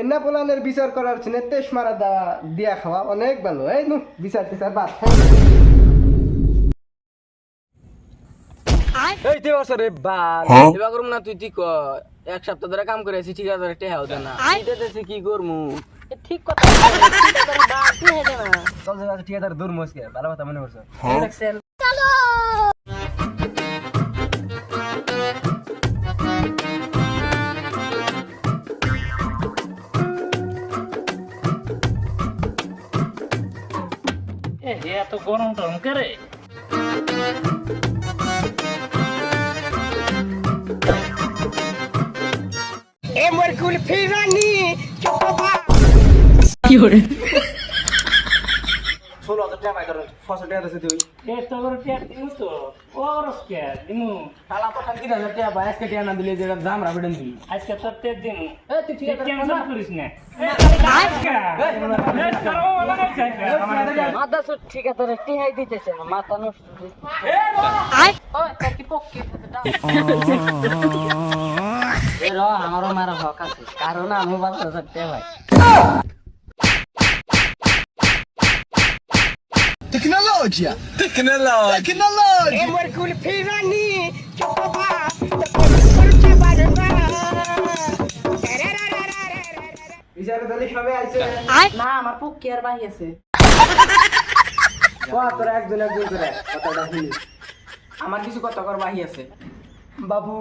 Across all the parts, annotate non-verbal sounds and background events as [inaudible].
এনা পোলানের বিচার করার জন্য তেস মারা দেওয়া দিয়া খাওয়া অনেক ভালো। এই নু বিচার টিচার বাদ। এই তুই বছর রে বাল। এবার করুম না তুই ঠিক। এক সপ্তাহ ধরে কাম করে আছি ঠিক আছে টেহাও দে না। দিতেছি কি করমু? ঠিক কথা। চল আচ্ছা, ঠিকাদার দূর মস্কে ভালো কথা মনে করছ এত গরম টরম করে? এ মোর কুল ফিরানি ষোলো হাজার টাকা পাই ফসল টাকা দিছে তুই এ তো করে টিয়া দিমু তো। ও রসকে দিমু। শালা পাঠান তিন হাজার টাকা পায়, আজকে টাকা না দিলে যেটা দাম রাখবেন তুই আজকে তোর তে দিমু। এ, তুই ঠিক আছে টেনশন করিস না। এ, আজকা। এ, সর্ব ভালো হয়েছে আজকা, আমার আজকা। মাথা সুট ঠিক আছে রে টিহাই দিতেছে। না মাথা নষ্ট [laughs] এ র আমারও মারা হক আছে। কারণ আমি বাচ্চা থাকতে ভাই Tecnologia! Tecnologia! Tecnologia! É Pirani! তাহলে সবাই আইছে না আমার পক্ষে আর বাহি আছে তোরা একজন একজন করে কথাটা শুনি আমার কিছু কথা কর বাহি আছে বাবু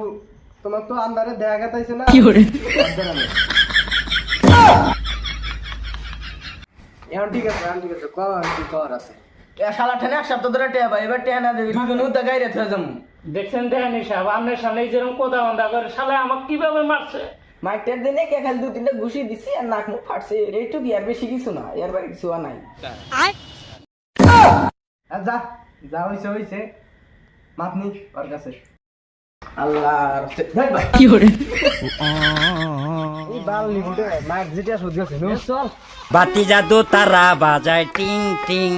তোমার তো আন্দারে দেখা গেতাইছে না কি করে এখন ঠিক আছে এখন ঠিক আছে কর আছে শালা ঠেনে এক সপ্তাহ ধরে টেয়া এবার টেয়া না দেবি দুজনে উদ্যোগ গাইরে থয়ে যাব দেখছেন দেখেন সাহেব আপনার সামনে যেরকম কথা বান্ধা করে শালা আমাকে কীভাবে মারছে? মাইটের দিনে কে খালি দু তিনটা ঘুষি দিছি আর নাক মুখ ফাটছে এইটুকু বেশি কিছু না এর বাইরে কিছু নাই। যা যা হইছে হইছে। মাপনি ওর কাছে। আল্লাহ কি করে বাতি জাদু তারা বাজায় টিং টিং।